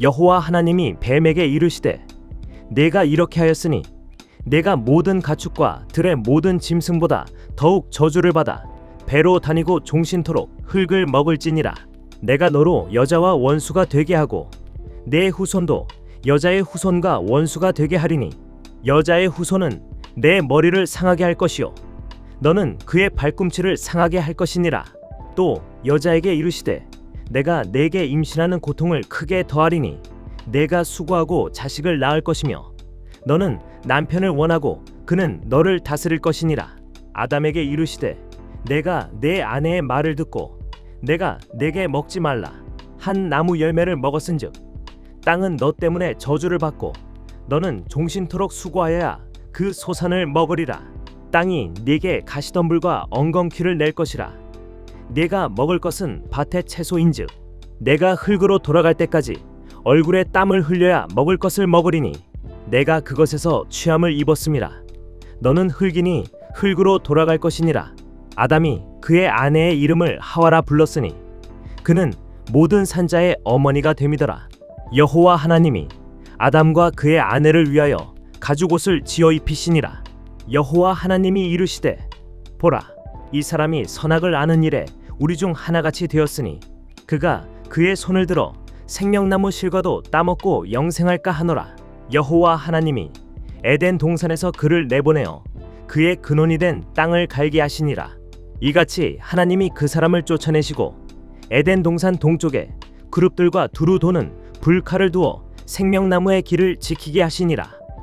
여호와 하나님이 뱀에게 이르시되 내가 이렇게 하였으니 내가 모든 가축과 들의 모든 짐승보다 더욱 저주를 받아 배로 다니고 종신토록 흙을 먹을지니라. 내가 너로 여자와 원수가 되게 하고 내 후손도 여자의 후손과 원수가 되게 하리니 여자의 후손은 내 머리를 상하게 할 것이요 너는 그의 발꿈치를 상하게 할 것이니라. 또 여자에게 이르시되 내가 내게 임신하는 고통을 크게 더하리니 내가 수고하고 자식을 낳을 것이며 너는 남편을 원하고 그는 너를 다스릴 것이니라. 아담에게 이르시되 내가 내 아내의 말을 듣고 내가 내게 먹지 말라. 한 나무 열매를 먹었은즉 땅은 너 때문에 저주를 받고 너는 종신토록 수고하여야 그 소산을 먹으리라. 땅이 네게 가시덤불과 엉겅퀴를 낼 것이라 네가 먹을 것은 밭의 채소인즉 내가 흙으로 돌아갈 때까지 얼굴에 땀을 흘려야 먹을 것을 먹으리니 내가 그것에서 취함을 입었음이라 너는 흙이니 흙으로 돌아갈 것이니라. 아담이 그의 아내의 이름을 하와라 불렀으니 그는 모든 산자의 어머니가 됨이더라. 여호와 하나님이 아담과 그의 아내를 위하여 가죽 옷을 지어 입히시니라. 여호와 하나님이 이르시되 보라 이 사람이 선악을 아는 일에 우리 중 하나같이 되었으니 그가 그의 손을 들어 생명나무 실과도 따먹고 영생할까 하노라. 여호와 하나님이 에덴 동산에서 그를 내보내어 그의 근원이 된 땅을 갈게 하시니라. 이같이 하나님이 그 사람을 쫓아내시고 에덴 동산 동쪽에 그룹들과 두루 도는 불칼을 두어 생명나무의 길을 지키게 하시니라